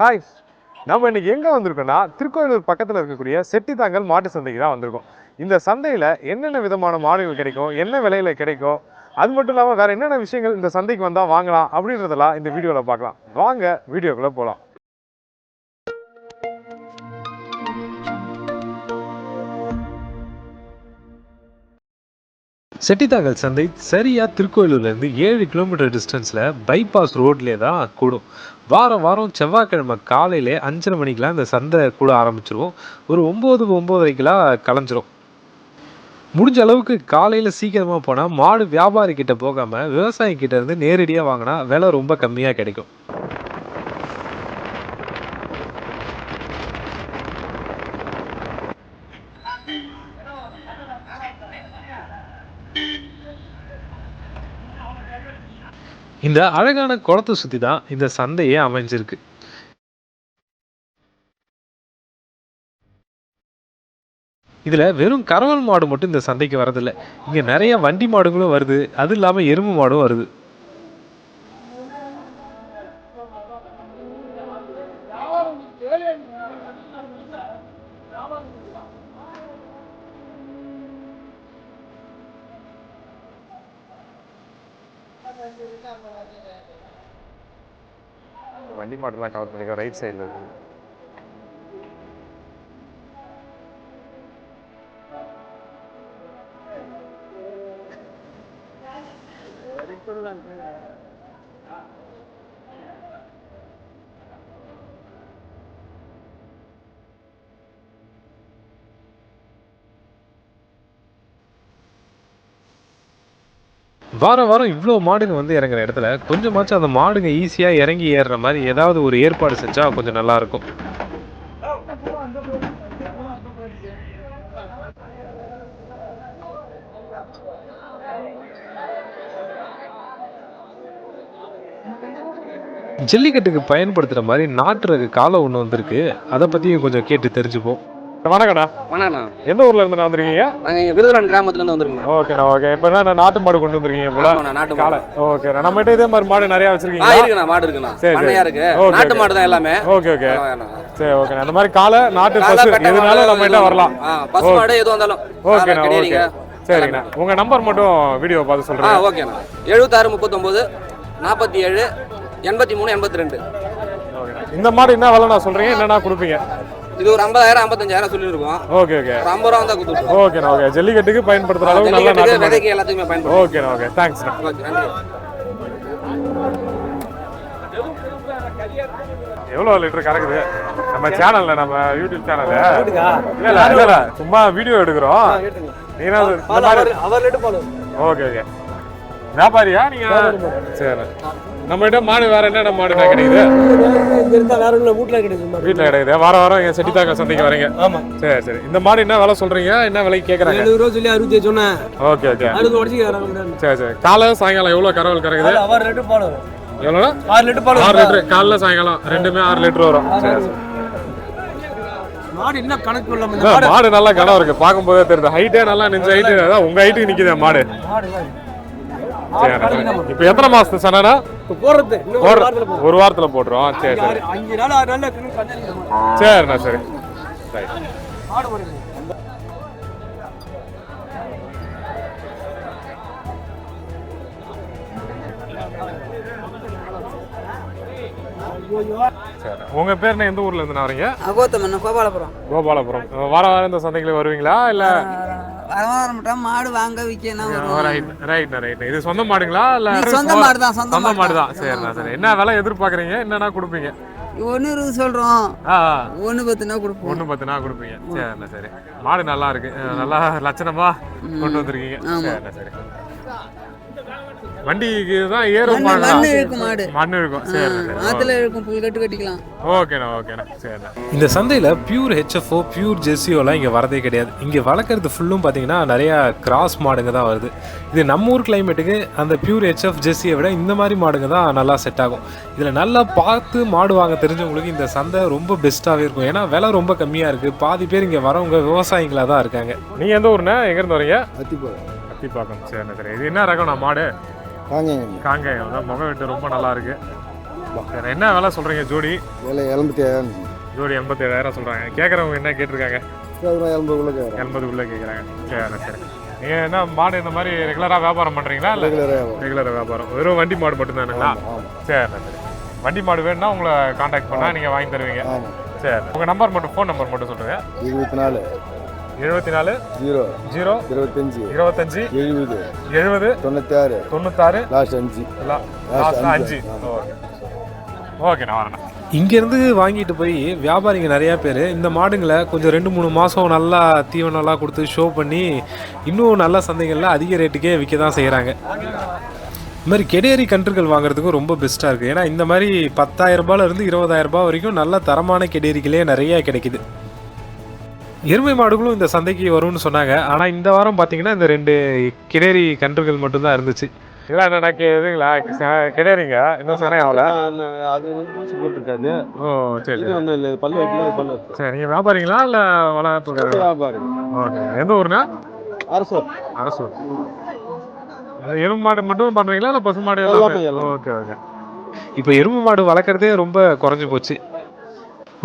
Hi நம்ம இன்றைக்கி எங்கே வந்திருக்கோன்னா திருக்கோயிலூர் பக்கத்தில் இருக்கக்கூடிய செட்டித்தாங்கல் மாட்டு சந்தைக்கு தான் வந்திருக்கோம். இந்த சந்தையில் என்னென்ன விதமான மாடுகள் கிடைக்கும் என்ன விலையில் கிடைக்கும் அது மட்டும் இல்லாமல் வேறு என்னென்ன விஷயங்கள் இந்த சந்தைக்கு வந்தால் வாங்கலாம் அப்படின்றதெல்லாம் இந்த வீடியோவில் பார்க்கலாம். வாங்க வீடியோக்குள்ளே போகலாம் செட்டித்தாங்கல் சந்தை சரியாக திருக்கோயிலூர்லேருந்து ஏழு கிலோமீட்டர் டிஸ்டன்ஸில் பைபாஸ் ரோட்லேயே தான் கூடும். வாரம் வாரம் செவ்வாய்க்கிழமை காலையில் அஞ்சரை மணிக்கெலாம் இந்த சந்தை கூட ஆரம்பிச்சிருவோம். ஒரு ஒம்பது ஒம்போதரைக்கெலாம் கலைஞ்சிரும். முடிஞ்ச அளவுக்கு காலையில் சீக்கிரமாக போனால் மாடு வியாபாரிக்கிட்ட போகாமல் விவசாயிக்கிட்டேருந்து இருந்து நேரடியாக வாங்கினா விலை ரொம்ப கம்மியாக கிடைக்கும். இந்த அழகான குளத்தை சுற்றி தான் இந்த சந்தையே அமைஞ்சிருக்கு. இதில் வெறும் கறவல் மாடு மட்டும் இந்த சந்தைக்கு வரதில்லை இங்கே நிறைய வண்டி மாடுகளும் வருது. அது இல்லாமல் எருமை மாடும் வருது. வண்டி மாடுலாம் கவர் பண்ணிக்கோ ரைட் சைடில் இருக்கு. வாரம் வாரம் இவ்வளோ மாடுங்க வந்து இறங்குற இடத்துல கொஞ்சமாச்சும் அந்த மாடுங்க ஈஸியாக இறங்கி ஏறுற மாதிரி ஏதாவது ஒரு ஏற்பாடு செஞ்சால் கொஞ்சம் நல்லா இருக்கும் ஜல்லிக்கட்டுக்கு பயன்படுத்துகிற மாதிரி நாட்டு ரக காலம் ஒன்று வந்திருக்கு. அதை பற்றியும் கொஞ்சம் கேட்டு தெரிஞ்சுப்போம். வணக்கடா வணக்கண்ணா எந்த ஊர்ல இருந்து வந்திருக்கீங்க? நாங்கள் இங்கே விருதுரான் கிராமத்துலேருந்து வந்துருக்கோம் ஓகேண்ணா ஓகே. இப்போ என்ன நாட்டு மாடு கொண்டு வந்திருக்கீங்க போல? நாட்டு மாடு. ஓகே நம்மகிட்ட இதே மாதிரி மாடு நிறைய ஆ வச்சிருக்கீங்களா இருக்குண்ணா மாடு இருக்குண்ணா. சரி, இருக்கு. நாட்டு. மாடு தான் எல்லாமே. Okay okay. சரி ஓகே அந்த மாதிரி காலை நாட்டு பசு மாடு, நம்ம கிட்ட எதுவும் வரலாம் பசு மாடு எது வந்தாலும். ஓகேண்ணா ஓகே. சரிங்கண்ணா. உங்க நம்பர் மட்டும் வீடியோ பார்த்து சொல்றேன். ஓகேண்ணா. எழுபத்தாறு முப்பத்தொம்போது நாற்பத்தி ஏழு எண்பத்தி மூணு எண்பத்தி ரெண்டு. இந்த மாடு என்ன விலை நான் சொல்றீங்க? என்னன்னா கொடுப்பீங்க? இது ஒரு ஐம்பதாயிரம் ஐம்பத்தஞ்சாயிரம் சொல்லியிருக்கோம் ஓகே ஓகே. ஒரு ஐம்பது ரூபா தான் கொடுத்துருக்கோம் ஓகேண்ணா ஓகே. ஜல்லிக்கட்டுக்கு பயன்படுத்துற அளவுக்கு நல்ல நாட்டு விதைக்கு எல்லாத்துக்குமே பயன்படும் ஓகேண்ணா ஓகே ஓகே. நன்றி. எவ்வளோ லிட்டர் கறக்குது? நம்ம சேனல்ல நம்ம யூடியூப் சேனல்ல இல்ல இல்ல இல்ல இல்ல சும்மா வீடியோ எடுக்கிறோம். பால் ஓகே ஓகே. வியாபாரியா நீங்க? சரி. நம்ம கிட்ட மாடு வேற என்னென்ன மாடு என்ன கிடைக்குது? வேற வீட்டுல கிடைக்கும் வீட்டில் கிடைக்குது வாரம் வாரம் எங்க செட்டித்தாங்க சந்தைக்கு வரீங்க. ஆமா. சரி சரி. இந்த மாடு என்ன விலை சொல்றீங்க? என்ன விலைக்கு கேக்குறாங்க? எழுபது ரூபா சொல்லி அறுபத்தி சொன்னேன். Okay okay. சரி சரி. காலை சாயங்காலம் எவ்வளவு கறவல் கறக்குது? பால் வரும். எவ்வளோண்ணா ஆறு லிட்டர் பால் ஆறு லிட்டர். காலைல சாயங்காலம் ரெண்டுமே ஆறு லிட்டர் வரும். சரி சரி மாடு என்ன கணக்கு இல்லாம அண்ணா, மாடு? நல்லா கனம் இருக்கு. பார்க்கும்போதே தெரியுது. ஹைட்டே நல்லா நெஞ்ச ஹைட்டு அதான் உங்க ஹைட்டுக்கு நிக்குது மாடு. இப்போ எத்தனை மாசத்து சனா இப்ப போடுறது ஒரு வாரத்துல போட்டுரும். சரி சரி. அஞ்சு நாள் ஆறு. சரிண்ணா சரி. ரைட் உங்க பேர் என்ன? எந்த ஊர்ல இருந்து வரீங்க? கோபாலபுரம். கோபாலபுரம். வார வாரம் இந்த சந்தைக்கு வருவீங்களா? இல்ல வரவாரம் மட்டும் மாடு வாங்க விற்கணும் ரைட்ண்ணா இது சொந்த மாடுங்களா இல்ல சொந்த மாடு? தான், சொந்த மாடு தான். சரிண்ணா சரி. என்ன விலை எதிர்பார்க்குறீங்க? என்னன்னா கொடுப்பீங்க? ஒன்று இருபது சொல்கிறோம் ஒன்று பத்துனா கொடுப்போம். ஒன்று பத்துனா கொடுப்பீங்க. சரிண்ணா சரி. மாடு நல்லா இருக்கு. நல்லா லட்சணமா கொண்டு வந்திருக்கீங்க. சரிண்ணா சரி. வண்டிக்கு தான் ஏறும் மண்ணு மண்ணு இழுக்கும் மாடு மண் இருக்கும். சரி ஆற்றுல இருக்கும் புல் கட்டு கட்டிக்கலாம். ஓகேண்ணா ஓகேண்ணா. சரிண்ணா. இந்த சந்தையில் பியூர் ஹெச்எஃப்ஓ பியூர் ஜெர்சியோலாம் இங்கே வரதே கிடையாது. இங்கே வளர்க்குறது ஃபுல்லும் பார்த்தீங்கன்னா நிறையா கிராஸ் மாடுங்க தான் வருது. இது நம்ம ஊர் கிளைமேட்டுக்கு அந்த பியூர் ஹெச்எஃப் ஜெர்சியை விட இந்த மாதிரி மாடுங்க தான் நல்லா செட் ஆகும். இதில் நல்லா பார்த்து மாடு வாங்க தெரிஞ்சவங்களுக்கு இந்த சந்தை ரொம்ப பெஸ்ட்டாகவே இருக்கும். ஏன்னா விலை ரொம்ப கம்மியாக இருக்குது பாதி பேர் இங்கே வரவங்க விவசாயிகளாக தான் இருக்காங்க. நீங்கள் எந்த ஊர்ண்ணா? எங்கேருந்து வரீங்க? அத்திப்பாக்கம். சரிண்ணா சரி. இது என்ன ரகம்ண்ணா மாடு? வாங்க காங்கேயம். தான் முகம் வெட்டு ரொம்ப நல்லா இருக்கு. சரி என்ன விலை சொல்கிறீங்க ஜோடி? விலை எண்பத்தி ஏழாயிரம் ஜோடி எண்பத்தி ஏழாயிரம் சொல்கிறாங்க கேட்குறவங்க என்ன கேட்டிருக்காங்க? எண்பதுக்குள்ள கேட்குறேன் எண்பதுக்குள்ளே கேட்குறாங்க சரி சரி. நீங்கள் என்ன மாடு இந்த மாதிரி ரெகுலராக வியாபாரம் பண்ணுறீங்களா இல்லை ரெகுலராக ரெகுலர் வியாபாரம். வெறும் வண்டி மாடு மட்டும்தானுங்களா? சரி சரி. வண்டி மாடு வேணும்னா உங்களை காண்டாக்ட் பண்ணால் நீங்கள் வாங்கி தருவீங்க. சரி. உங்கள் நம்பர் மட்டும் ஃபோன் நம்பர் மட்டும் சொல்லுங்கள் இருபத்தி நாலு. எழுபத்தி நாலு ஜீரோ ஜீரோ இருபத்தஞ்சி இருபத்தஞ்சி எழுபது எழுபது தொண்ணூற்றி ஆறு தொண்ணூத்தாறு லாஸ்ட் அஞ்சு. லாஸ்ட் அஞ்சு. ஓகே. ஓகே நான் வரேன். இங்கேருந்து வாங்கிட்டு போய் வியாபாரிங்க நிறையா பேர். இந்த மாடுங்களை கொஞ்சம் ரெண்டு மூணு மாதம் நல்லா தீவனம்லாம் கொடுத்து ஷோ பண்ணி இன்னும் நல்ல சந்தைகளில் அதிக ரேட்டுக்கே விற்க தான் செய்கிறாங்க இந்த மாதிரி கெடேரி கன்றுகள் வாங்குறதுக்கும் ரொம்ப பெஸ்ட்டாக இருக்குது ஏன்னா இந்த மாதிரி பத்தாயிரம் ரூபாயிலிருந்து இருபதாயிரம் ரூபாய் வரைக்கும் நல்ல தரமான கெடேரிகளே நிறைய கிடைக்குது. எருமை மாடுகளும் இந்த சந்தைக்கு வரும்னு சொன்னாங்க. ஆனால் இந்த வாரம் பார்த்தீங்கன்னா இந்த ரெண்டு கிடேரி கன்றுகள் மட்டும்தான் இருந்துச்சு. இதெல்லாம் என்னடா இதுங்களா? கிடையாதுங்க இன்னும் சொன்னேன் அவளை அது வந்து பூச்சி போட்டிருக்காது. ஓ சரி இது ஒன்றும் இல்லை பல்லு வைக்கல பல்லு. சரி நீங்கள் வியாபாரிங்களா இல்லை வளர்ப்பு வியாபாரி. ஓகே. எந்த ஊருண்ணா? அரசு அரசு எருமை மாடு மட்டும் பண்ணுறீங்களா இல்லை பசு மாடு. Okay okay. இப்போ எருமை மாடு வளர்க்குறதே ரொம்ப குறைஞ்சி போச்சு.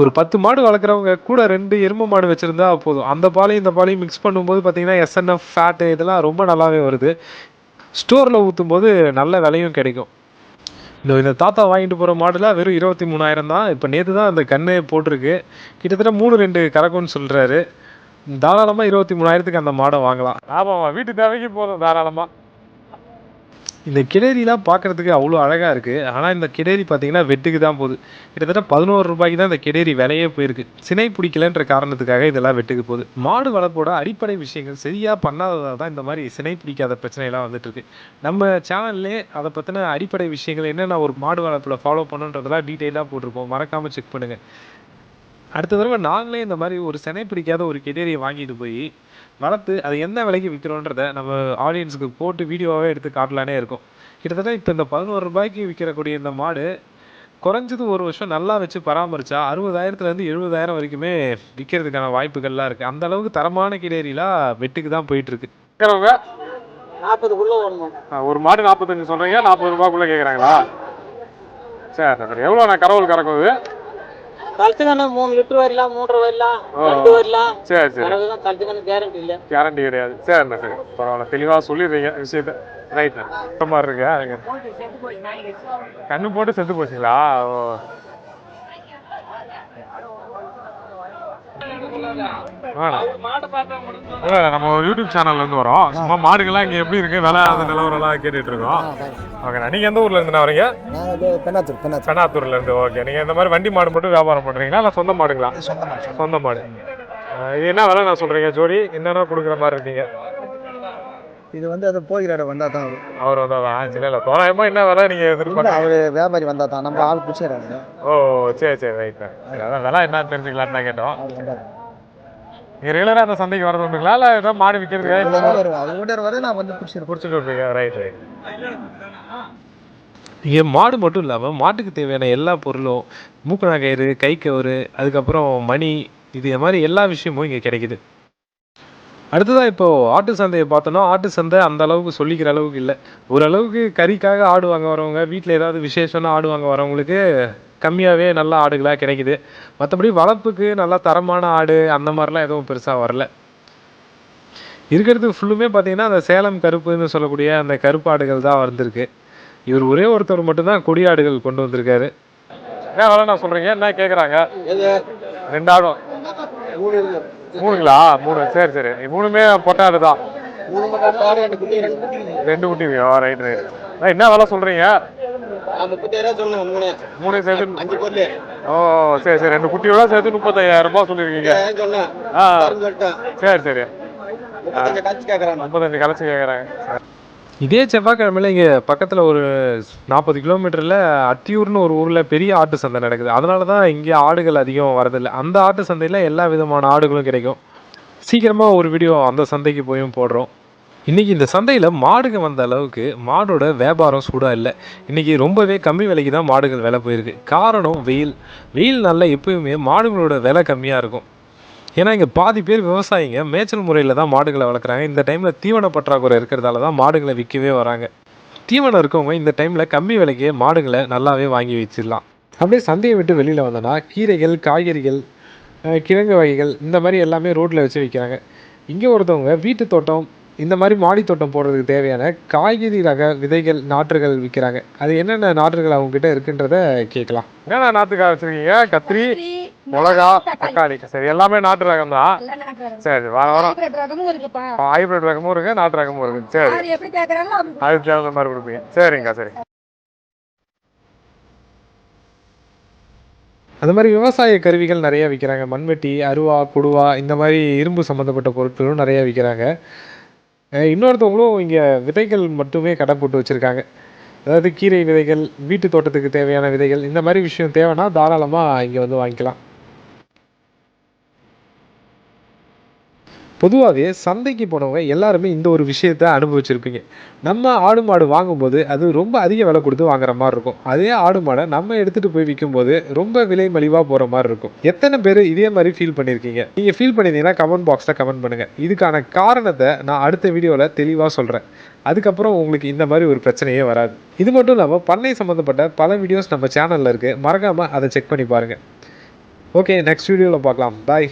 ஒரு பத்து மாடு வளர்க்குறவங்க கூட ரெண்டு எருமை மாடு வச்சுருந்தா போதும். அந்த பாலையும் இந்த பாலையும் மிக்ஸ் பண்ணும்போது பார்த்தீங்கன்னா எஸ்என்எஃப் ஃபேட்டு இதெல்லாம் ரொம்ப நல்லாவே வருது. ஸ்டோரில் ஊற்றும் போது நல்ல விலையும் கிடைக்கும். இந்த இந்த தாத்தா வாங்கிட்டு போகிற மாடலாக வெறும் இருபத்தி மூணாயிரம் தான். இப்போ நேற்று தான் அந்த கண்ணு போட்டிருக்கு. கிட்டத்தட்ட மூணு ரெண்டு கறக்கும்னு சொல்கிறாரு தாராளமாக இருபத்தி மூணாயிரத்துக்கு அந்த மாடை வாங்கலாம். ஆமாம் வீட்டு தேவைக்கு போதும் தாராளமாக இந்த கிடேரிலாம் பார்க்குறதுக்கு அவ்வளோ அழகாக இருக்குது ஆனால் இந்த கிடேரி பார்த்தீங்கன்னா வெட்டுக்கு தான் போகுது. கிட்டத்தட்ட பதினோரு ரூபாய்க்கு தான் இந்த கிடேரி விலையே போயிருக்கு. சினை பிடிக்கலன்ற காரணத்துக்காக இதெல்லாம் வெட்டுக்கு போகுது. மாடு வளர்ப்போட அடிப்படை விஷயங்கள் சரியாக பண்ணாததாக தான் இந்த மாதிரி சினை பிடிக்காத பிரச்சனைலாம் வந்துட்டு இருக்கு. நம்ம சேனல்லே அதை பற்றின அடிப்படை விஷயங்கள் என்னென்ன ஒரு மாடு வளர்ப்பில் ஃபாலோ பண்ணுன்றதெல்லாம் டீட்டெயிலாக போட்டிருப்போம். மறக்காமல் செக் பண்ணுங்கள் அடுத்த தடவை நாங்களே இந்த மாதிரி ஒரு சினை பிடிக்காத ஒரு கிடேரியை வாங்கிட்டு போய் வளர்த்து அது என்ன விலைக்கு விற்கிறோன்றத நம்ம ஆடியன்ஸுக்கு போட்டு வீடியோவாகவே எடுத்து காட்டலானே இருக்கும். கிட்டத்தட்ட இப்போ இந்த பதினோரு ரூபாய்க்கு விற்கிறக்கூடிய இந்த மாடு குறைஞ்சது ஒரு வருஷம் நல்லா வச்சு பராமரிச்சா அறுபதாயிரத்துலேருந்து எழுபதாயிரம் வரைக்குமே விற்கிறதுக்கான வாய்ப்புகள்லாம் இருக்குது அந்த அளவுக்கு தரமான கிடேரிலாம் வெட்டுக்கு தான் போயிட்டுருக்கு. விற்கிறவங்க நாற்பதுக்குள்ள ஒரு மாடு நாற்பத்தஞ்சு சொல்கிறீங்க நாற்பது ரூபாய்க்குள்ளே கேட்குறாங்களா சரி எவ்வளோ நான் கரவல் கறக்குது? கழுத்துக்கான மூணு லிட்டர் வரலாம் மூன்றரை வரலாம் ரெண்டு வரலாம் சரி சரி. கறவைதான் கழுத்துக்கான கேரண்டி இல்லை. கேரண்டி கிடையாது. சரிண்ணா சரி. பரவாயில்ல. தெளிவாக சொல்லிடுறீங்க விஷயத்த. ரைட்ண்ணா மாதிரி இருக்கு? கண்ணு போட்டு செத்து போச்சுங்களா? ஓ. இல்ல, நம்ம ஒரு யூடியூப் சேனல்ல இருந்து வரோம். சும்மா மாடுகள்லாம் இங்க எப்படி இருக்கு? விலை அந்த நிலவரம்லாம் கேட்டுட்டு இருக்கோம். ஓகேண்ணா நீங்க எந்த ஊர்ல இருந்து வரீங்க? நாங்கள் பெண்ணாத்தூர் பெண்ணாத்தூர். பெண்ணாத்தூர்ல இருந்து ஓகே. நீங்க இந்த மாதிரி வண்டி மாடு மட்டும் வியாபாரம் பண்றீங்களா? இல்ல சொந்த மாடுங்களா? சொந்த மாடு. அஹ் இது என்ன விலை நான் சொல்றீங்க ஜோடி? என்னென்ன கொடுக்குற மாதிரி இருக்கீங்க? இது வந்து அது போகிறாட வந்தால் தான் வரும். அவர் வந்து அதான் சரி இல்லை தோராயமா என்ன விலை நீங்க எதிர்பார்க்க அவர் வியாபாரி வந்தால் தான். நம்ம ஆள் பிடிச்சிடறாங்க ஓ சரி சரி ரைட் அதான் விலை என்ன தெரிஞ்சுக்கலான்னு தான் கேட்டோம். நீங்க ரெகுலரா அந்த சந்தைக்கு வரது உண்டுங்களா? இல்ல ஏதாவது மாடு விற்கிறதுக்காக வருவேன் அது கூட வர நான் வந்து பிடிச்சிருப்பேன். பிடிச்சிட்டு இருப்பீங்க. ரைட் ரைட் இங்கே மாடு மட்டும் இல்லாமல் மாட்டுக்கு தேவையான எல்லா பொருளும் மூக்கணா கயிறு கை கயிறு அதுக்கப்புறம் மணி இது மாதிரி எல்லா விஷயமும் இங்கே கிடைக்குது. அடுத்ததாக இப்போ ஆட்டு சந்தையை பார்த்தோன்னா ஆட்டு சந்தை அந்த அளவுக்கு சொல்லிக்கிற அளவுக்கு இல்லை. ஓரளவுக்கு கறிக்காக ஆடு வாங்க வரவங்க வீட்டில் ஏதாவது விசேஷம்னா ஆடு வாங்க வரவங்களுக்கு கம்மியாகவே நல்ல ஆடுகளாக கிடைக்குது. மற்றபடி வளர்ப்புக்கு நல்லா தரமான ஆடு அந்த மாதிரிலாம் எதுவும் பெருசாக வரல. இருக்கிறது ஃபுல்லுமே பார்த்தீங்கன்னா அந்த சேலம் கருப்புன்னு சொல்லக்கூடிய அந்த கருப்பு ஆடுகள் தான் வந்திருக்கு இவர் ஒரே ஒருத்தர் மட்டும்தான் கொடியாடுகள் கொண்டு வந்திருக்காரு. என்ன வேலை நான் சொல்கிறீங்க என்ன கேட்குறாங்க ரெண்டு ஆடும். மூணுங்களா? மூணு. சரி சரி. மூணுமே பொட்டாடு தான் ரெண்டு குட்டிங்க ரைட் ரைட் என்ன வேலை முப்பத்தாயிரம் சொல்லணும் மூணு சேர்த்து ஓ சரி சரி. ரெண்டு குட்டியோட சேர்த்து முப்பத்தையாயிரம் ரூபாய் சொல்லியிருக்கீங்க. ஆ. சரி சரி. முப்பத்தஞ்சு கலைச்சி கேட்குறாங்க இதே செவ்வாய்க்கிழமையில இங்கே பக்கத்தில் ஒரு நாற்பது கிலோமீட்டரில் அத்தியூர்னு ஒரு ஊரில் பெரிய ஆட்டு சந்தை நடக்குது. அதனால தான் இங்கே ஆடுகள் அதிகம் வரதில்லை. அந்த ஆட்டு சந்தையில் எல்லா விதமான ஆடுகளும் கிடைக்கும். சீக்கிரமாக ஒரு வீடியோ அந்த சந்தைக்கு போயும் போடுறோம். இன்றைக்கி இந்த சந்தையில் மாடுங்க வந்த அளவுக்கு மாடோட வியாபாரம் சூடாக இல்லை. இன்றைக்கி ரொம்பவே கம்மி விலைக்கு தான் மாடுகள் விலை போயிருக்கு. காரணம் வெயில். வெயில் நல்லா எப்பயுமே மாடுகளோட விலை கம்மியாக இருக்கும். ஏன்னா இங்கே பாதி பேர் விவசாயிங்க. மேய்ச்சல் முறையில் தான் மாடுகளை வளர்க்குறாங்க. இந்த டைமில் தீவன பற்றாக்குறை இருக்கிறதால தான் மாடுகளை விற்கவே வராங்க. தீவனம் இருக்கவங்க இந்த டைமில் கம்மி விலைக்கே மாடுகளை நல்லாவே வாங்கி வச்சிடலாம். அப்படியே சந்தையை விட்டு வெளியில் வந்தோன்னா கீரைகள் காய்கறிகள் கிழங்கு வகைகள் இந்த மாதிரி எல்லாமே ரோட்டில் வச்சு விற்கிறாங்க இங்கே ஒருத்தவங்க வீட்டு தோட்டம் இந்த மாதிரி மாடி தோட்டம் போடுறதுக்கு தேவையான காய்கறி ரக விதைகள் நாற்றுகள் விற்கிறாங்க அது என்னென்ன நாற்றுகள் அவங்ககிட்ட இருக்குன்றத கேட்கலாம். என்னென்ன நாற்றுக்காக வச்சுருக்கீங்க? கத்திரி. மிளகா தக்காளி. சரி எல்லாமே நாட்டு ரகம் தான். சரி வர வரோம். ஹைப்ரிட் ரகமும் இருக்கு நாட்டு ரகமும் இருக்கு. சரி. அதுக்கு தகுந்த மாதிரி கொடுப்பீங்க. சரிங்கக்கா சரி. அந்த மாதிரி விவசாய கருவிகள் நிறைய விற்கிறாங்க மண்வெட்டி அருவா குடுவா இந்த மாதிரி இரும்பு சம்மந்தப்பட்ட பொருட்களும் நிறைய விற்கிறாங்க இன்னொருத்தவங்களும் இங்கே விதைகள் மட்டுமே கடை போட்டு வச்சுருக்காங்க. அதாவது கீரை விதைகள் வீட்டு தோட்டத்துக்கு தேவையான விதைகள் இந்த மாதிரி விஷயம் தேவைன்னா தாராளமாக இங்கே வந்து வாங்கிக்கலாம். பொதுவாகவே சந்தைக்கு போனவங்க எல்லாருமே இந்த ஒரு விஷயத்தை அனுபவிச்சிருப்பீங்க. நம்ம ஆடு மாடு வாங்கும்போது அது ரொம்ப அதிக விலை கொடுத்து வாங்குற மாதிரி இருக்கும். அதே ஆடு மாடை நம்ம எடுத்துகிட்டு போய் விற்கும்போது ரொம்ப விலை மலிவாக போகிற மாதிரி இருக்கும். எத்தனை பேர் இதே மாதிரி ஃபீல் பண்ணியிருக்கீங்க நீங்கள் ஃபீல் பண்ணியிருந்தீங்கன்னா கமெண்ட் பாக்ஸில் கமெண்ட் பண்ணுங்கள் இதுக்கான காரணத்தை நான் அடுத்த வீடியோவில் தெளிவாக சொல்கிறேன் அதுக்கப்புறம் உங்களுக்கு இந்த மாதிரி ஒரு பிரச்சனையே வராது. இது மட்டும் இல்லாமல் பண்ணை சம்மந்தப்பட்ட பல வீடியோஸ் நம்ம சேனலில் இருக்குது மறக்காமல் அதை செக் பண்ணி பாருங்கள் ஓகே நெக்ஸ்ட் வீடியோவில் பார்க்கலாம். பாய்